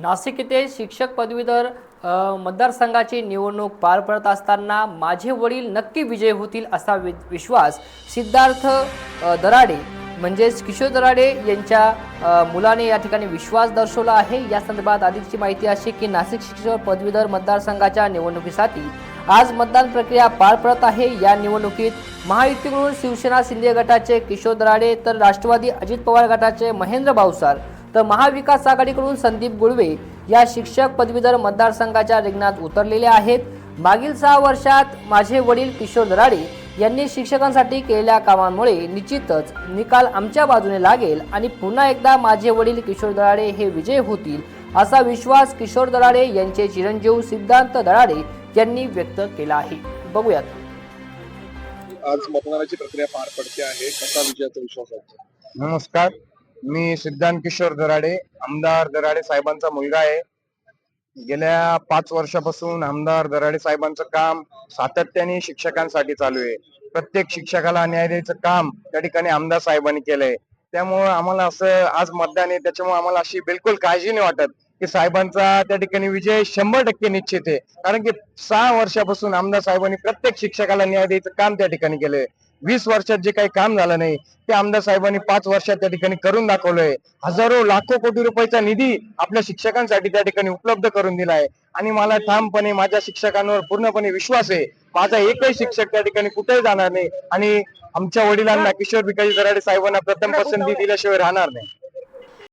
नाशिक येथे शिक्षक पदवीधर मतदारसंघाची निवडणूक पार पडत असताना माझे वडील नक्की विजय होतील असा वि विश्वास सिद्धार्थ दराडे म्हणजेच किशोर दराडे यांच्या मुलाने या ठिकाणी विश्वास दर्शवला आहे. या संदर्भात अधिकची माहिती अशी की नाशिक शिक्षक पदवीधर मतदारसंघाच्या निवडणुकीसाठी आज मतदान प्रक्रिया पार पडत आहे. या निवडणुकीत महायुतीकडून शिवसेना शिंदे गटाचे किशोर दराडे तर राष्ट्रवादी अजित पवार गटाचे महेंद्र भावसार तर महाविकास आघाडीकडून संदीप गुळवे या शिक्षक पदवीधर मतदारसंघाच्या रिंगणात उतरलेले आहेत. मागील सहा वर्षात माझे वडील किशोर दराडे यांनी शिक्षकांसाठी केलेल्या कामांमुळे निश्चितच निकाल आमच्या बाजूने लागेल आणि पुन्हा एकदा माझे वडील किशोर दराडे हे विजय होतील असा विश्वास किशोर दराडे यांचे चिरंजीव सिद्धांत दराडे यांनी व्यक्त केला आहे. बघूयात. आज मतदानाची प्रक्रिया पार पडते आहे. कसा विजयाचा विश्वास नमस्कार. मी सिद्धांत किशोर दराडे आमदार दराडे साहेबांचा मुलगा आहे. गेल्या पाच वर्षापासून आमदार दराडे साहेबांचं काम सातत्याने शिक्षकांसाठी चालू आहे. प्रत्येक शिक्षकाला न्याय द्यायचं काम त्या ठिकाणी आमदार साहेबांनी केलंय. त्यामुळं आम्हाला असं आज मतदान आहे त्याच्यामुळे आम्हाला अशी बिलकुल काळजी नाही वाटत की साहेबांचा त्या ठिकाणी विजय शंभर टक्के निश्चित आहे. कारण की सहा वर्षापासून आमदार साहेबांनी प्रत्येक शिक्षकाला न्याय द्यायचं काम त्या ठिकाणी केलंय. वीस वर्षात जे काही काम झालं नाही ते आमदार साहेबांनी पाच वर्षात त्या ठिकाणी करून दाखवलंय. हजारो लाखो कोटी रुपयाचा निधी आपल्या शिक्षकांसाठी त्या ठिकाणी उपलब्ध करून दिलाय. आणि मला ठामपणे माझ्या शिक्षकांवर पूर्णपणे विश्वास आहे. माझा एकही शिक्षक त्या ठिकाणी कुठेही जाणार नाही. आणि आमच्या वडिलांना किशोर भिकाजी दराडे साहेबांना प्रथम पसंती दिल्याशिवाय राहणार नाही.